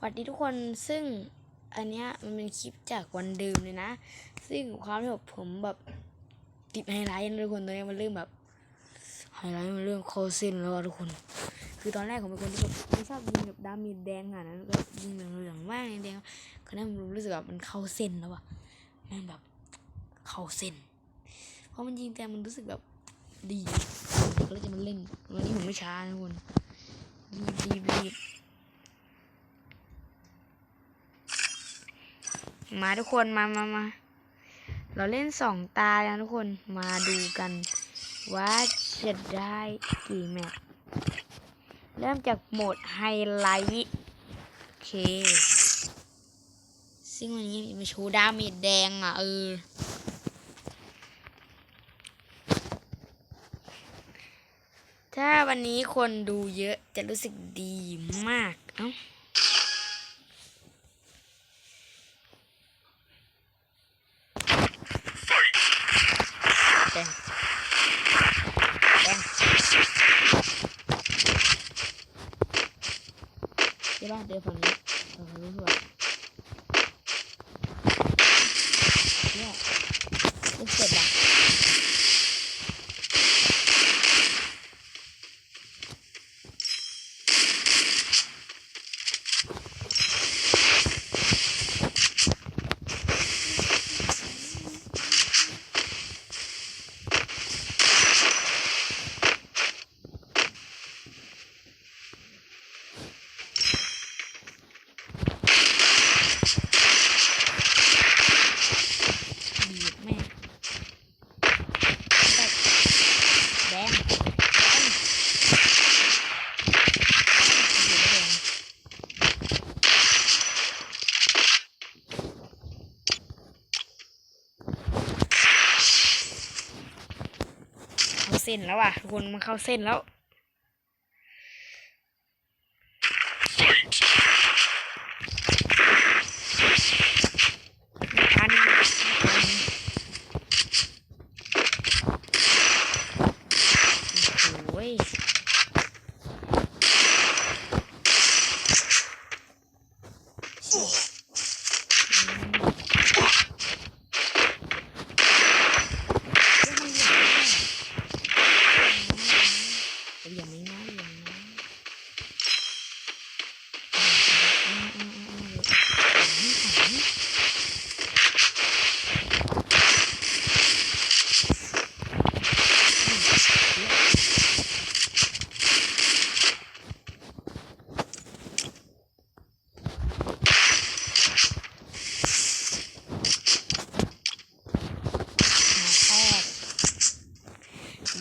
สวัสดีทุกคนซึ่งอันเนี้ยมันเป็นคลิปจากวันเดิมเลยนะ ซึ่งความที่แบบผมแบบติดไฮไลท์นะทุกคนตอนนี้มันเริ่มแบบไฮไลท์มันเริ่มเข้าเส้นแล้วทุกคน คือตอนแรกผมเป็นคนที่แบบไม่ชอบยิงแบบดามจแดงขนาดนั้นก็ยิงเหลืองๆมากแดงๆก็นั่นรู้สึกแบบมันเข้าเส้นแล้วอะมันแบบเข้าเส้นเพราะมันยิงแต่มันรู้สึกแบบดีก็เลยจะมาเล่นวันนี้ผมไม่ช้านะทุกคนรีบรีบรีบ มาทุกคนมามามาเราเล่นสองตาแล้วทุกคนมาดูกัน ว่าจะได้กี่แมตช์เริ่มจากโหมดไฮไลท์โอเค ซึ่งวันนี้มาโชว์ดาเมจแดงอะ เออ ถ้าวันนี้คนดูเยอะจะรู้สึกดีมาก เอ้า แดงแดงเดี๋ยวบ้างเดี๋ยวฝั่งนี้ฝั่งนี้ด้วยเนี่ยเล่นเสร็จละบีบแม่งแดงแดงแดง เส้นแล้วอะทุกคนมันเข้าเส้นแล้ว ทันโอ้ยอย่างไม่ง่ายอย่างนี้อืมอืมอืมอืม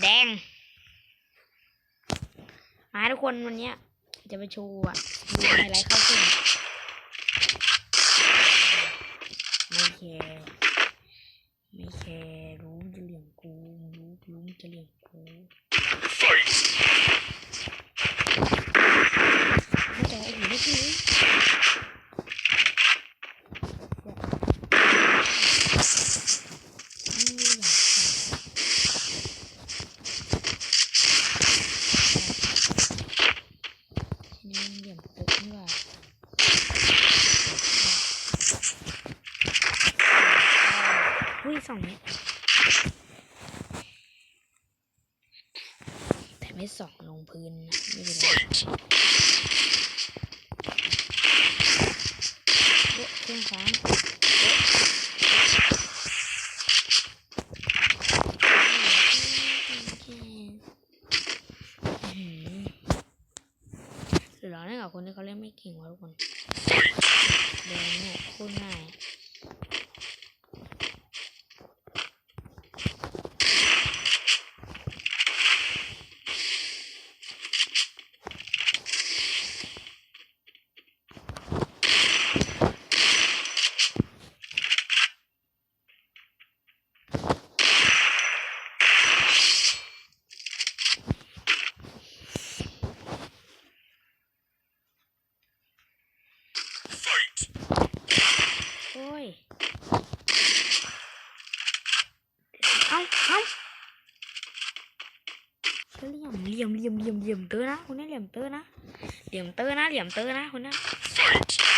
แดง มาทุก คนวันเนี้ยจะไปโชว์อะดูไฮไลท์เข้าเส้นไม่แคร์ไม่แคร์รู้จะเหลี่ยมกูรู้รู้จะเหลี่ยมกูไม่แต่ไอ้หนูไม่คือนี่อย่างสัตว์ ทีนี้เหลี่ยมตึกนี่หว่าหุ้ยสองเมตรแต่ ไม่ส่องลงพื้นนะไม่เป็นไรเครื่องฟ้างโอ๊ะอื้อหือ หรือเราเล่นกับคนที่เขาเล่นไม่เก่งวะทุกคนแดงเนี่ยโคตรง่ายโอ้ เหลี่ยมเห ลี่ยมเหลี่ยมเตอร์นะคนนี้เหลี่ยมเตอร์นะเหลี่ยมเตอร์นะเหลี่ยมเตอร์นะคนนี้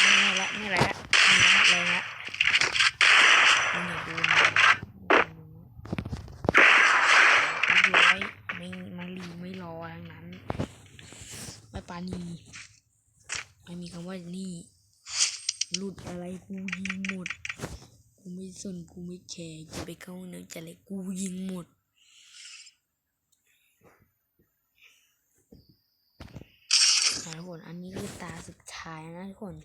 ไม่ไม่ละไม่ไรละไม่ละเลยละไม่อยากดูนะไม่ร้อยไม่มาลีไม่รอทั้งนั้นไม่ปานีไม่มีคำว่านี่หลุดอะไรกูยิงหมด กูไม่สนกูไม่แคร์จะไปเข้าเนื้อจะอะไรกูยิงหมด ผลอันนี้คือตาสุดท้ายนะทุกคน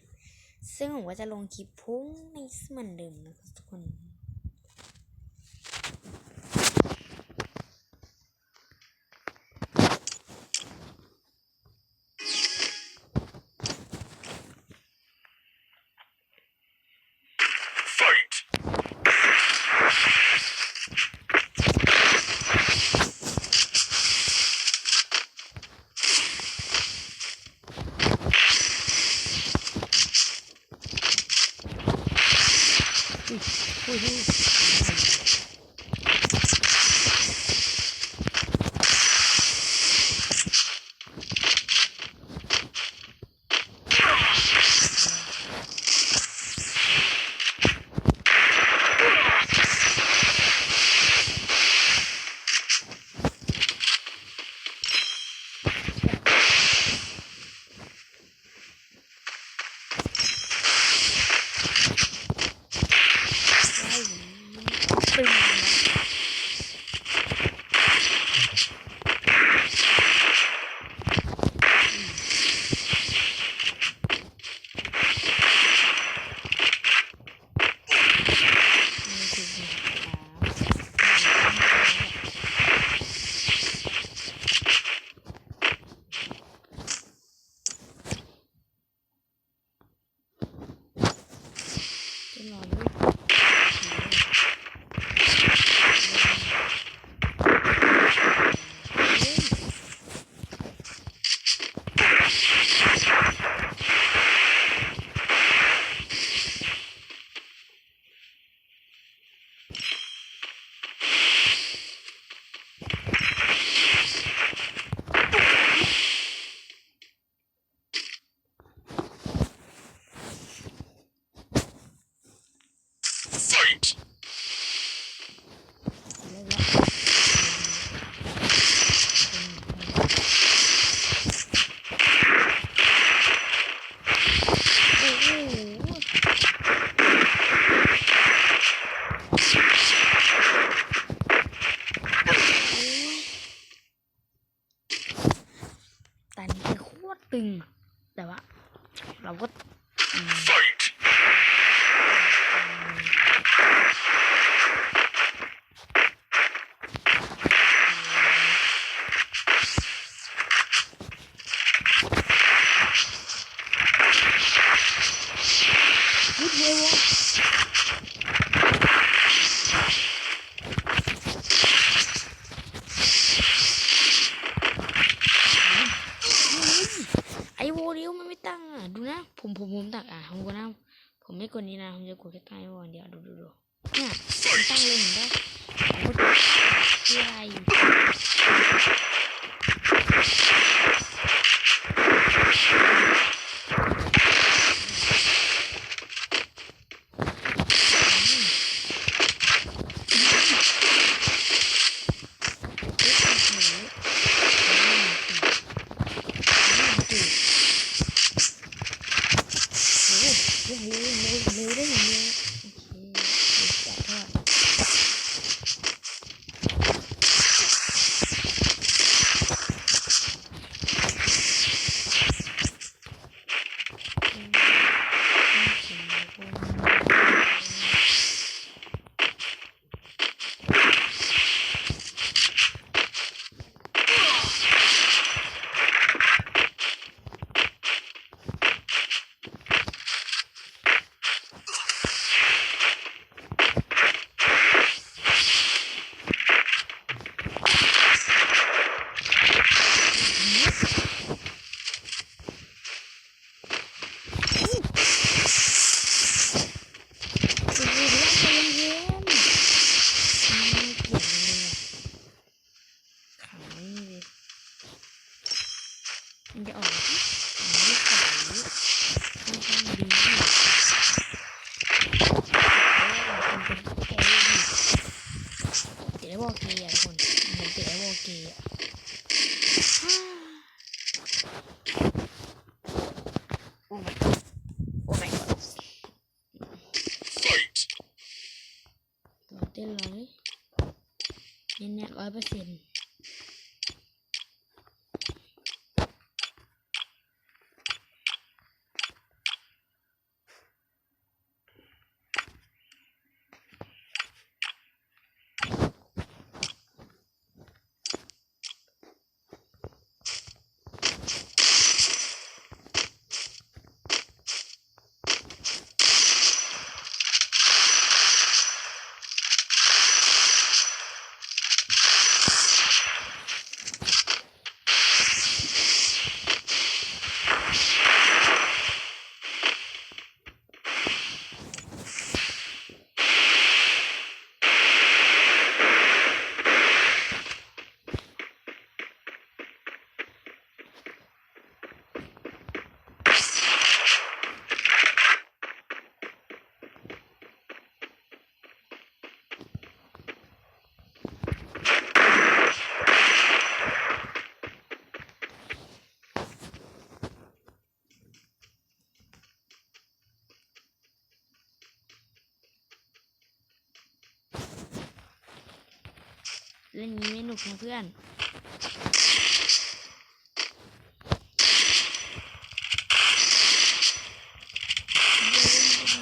ซึ่งผมก็จะลงคลิปพรุ่งนี้เหมือนเดิมนะครับทุกคน แต่นี่คือโคตรตึงอะแต่ว่าเราก็อืม พูดเลยวะไอโวเดียวมันไม่ ตั้งอะดูนะ ผมผมผมตักอะผมกดนะผมไม่กดนี้นะ ผมจะกดแค่ใกล้วันเดียวดูดูดูเนี่ยผมตั้งเลยเห็นปะผมกดคืออะไรโุกนะเพื่อน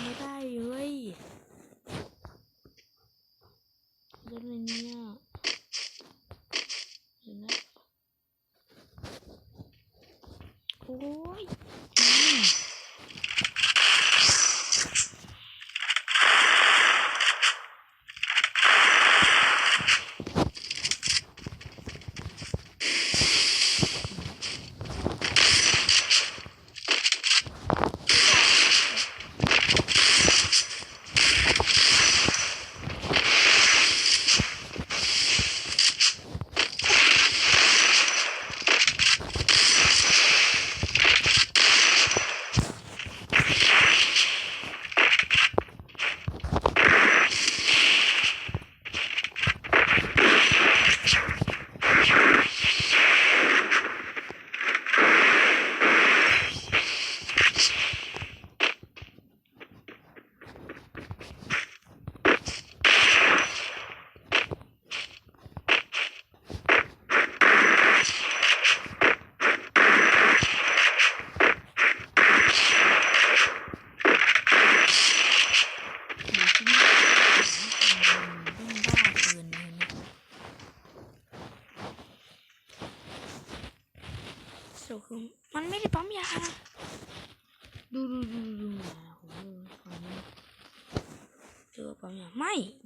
ไม่ได้เลยเล่นอะไรเนี่ย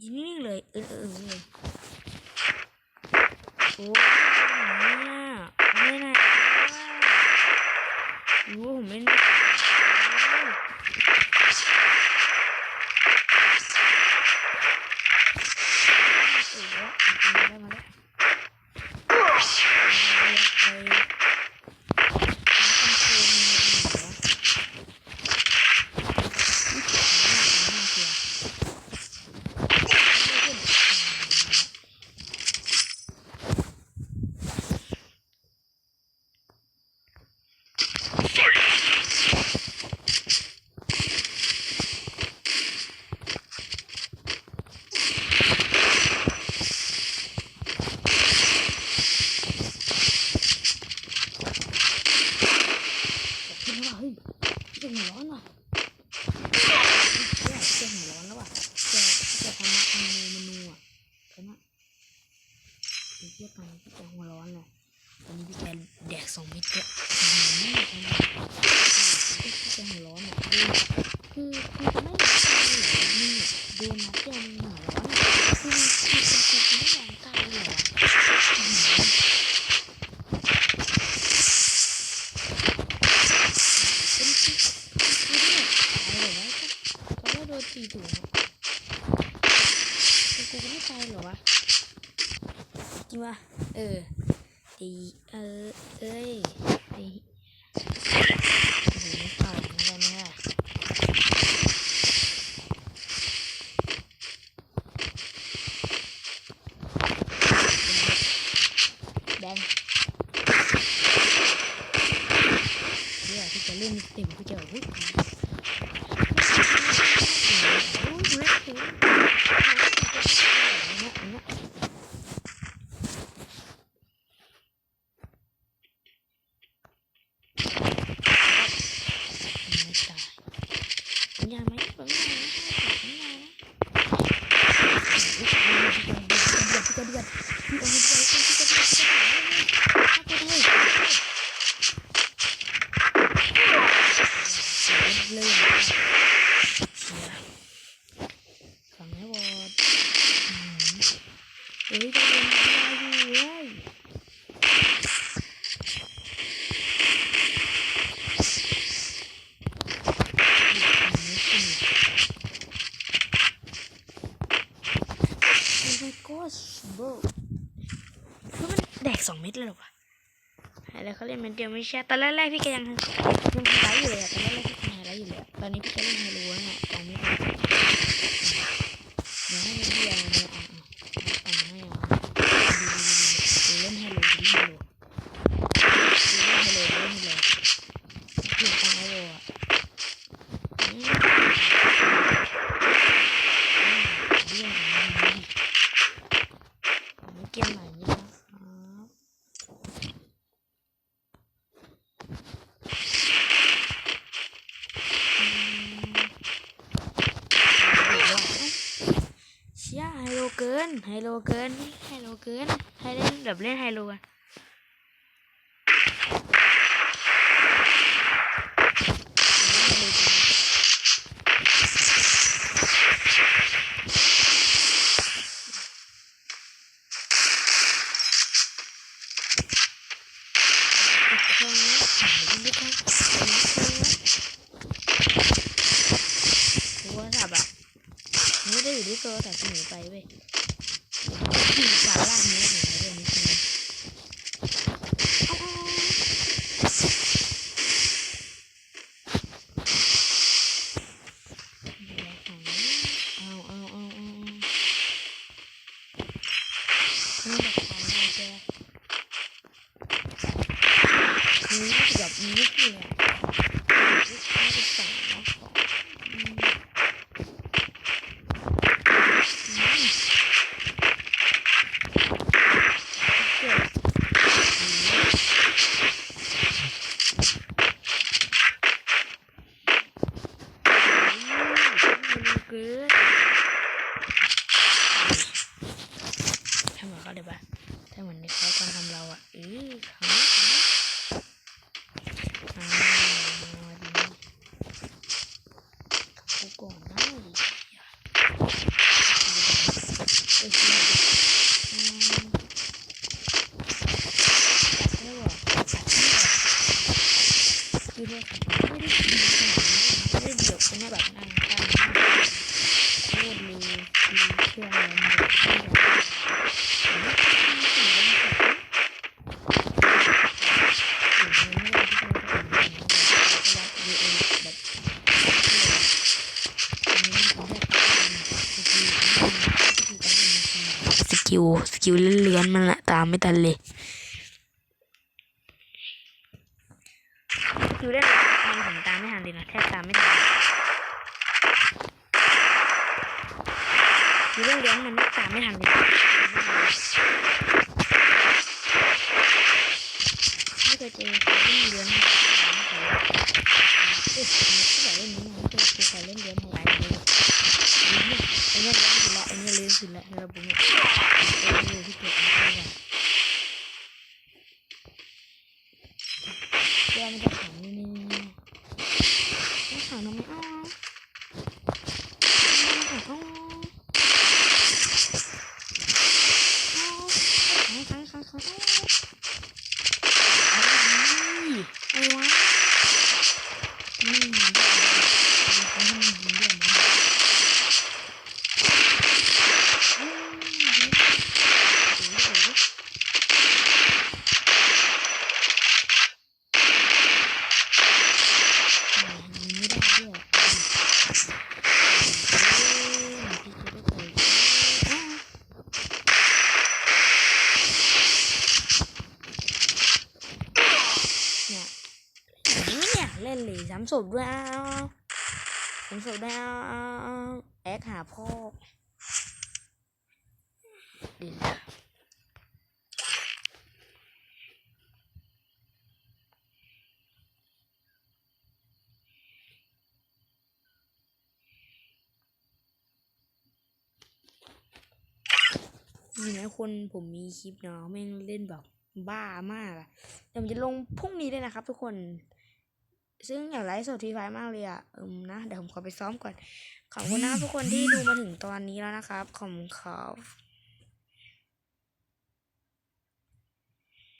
ยิงนี่เลยเออเออ เยอะตอนนี้พี่แกหัวร้อนเลยตอนนี้พี่แกแดกสองเมตรเยนี่พี่แกหัวร้อนแบบดูคือคือไม่นี่ดูนะเจนหัวร้อนคือคือเป็นคนที่ไม่ยอมตายเลยอ ใช่ตอนแรกๆพี่แกยังยังไฮไลฟ์อยู่เลยอะตอนแรกๆพี่ยังไฮไลฟ์อยู่เลยอะตอนนี้พี่แกเล่นไฮโล ไม่ทันเลยอยู่ได้มันผมตามไม่ทันเลยนะแทบตามไม่ทันอยู่เรื่องเลี้ยงมันไม่ตามไม่ทันเลยไม่เคยเจอใครเล่นเลี้ยงเอ๊ะไม่เคยเล่นนี้ไม่เคยเจอใครเล่นเลี้ยงอะไรเลยอ้เนี่ยไอ้เนี่ยเลี้ยงสุดละไอ้เนี่ยเลี้ยงสุดละสำหรับผมเนี่ยไอ้เนี่ยที่เกิดมาได้เวลามันจะขังนี่นี่นี่ต้องขังทำไมอ้าวขังอ้าวอ้าวขังขังขังขังอ้าวอะไรวะนี่มันยิงด้วยมั้งอ้าวโอ้โห ไม่ได้ด้วยเนี่ยเนี่ยเล่นหลีสามศพด้วยอ้าว สามศพด้วยอ้แอคหาพ่อดีนะนี่นะคนผมมีคลิปเนาะแม่งเล่นแบบบ้ามากอะเดี๋ยวผมจะลงพรุ่งนี้เลยนะครับทุกคน ซึ่งอยากไลฟ์สดทีไฟมากเลยอะอืมนะ เดี๋ยวผมขอไปซ้อมก่อน ขอบคุณนะครับทุกคนที่ดูมาถึงตอนนี้แล้วนะครับ ขอบคุณครับ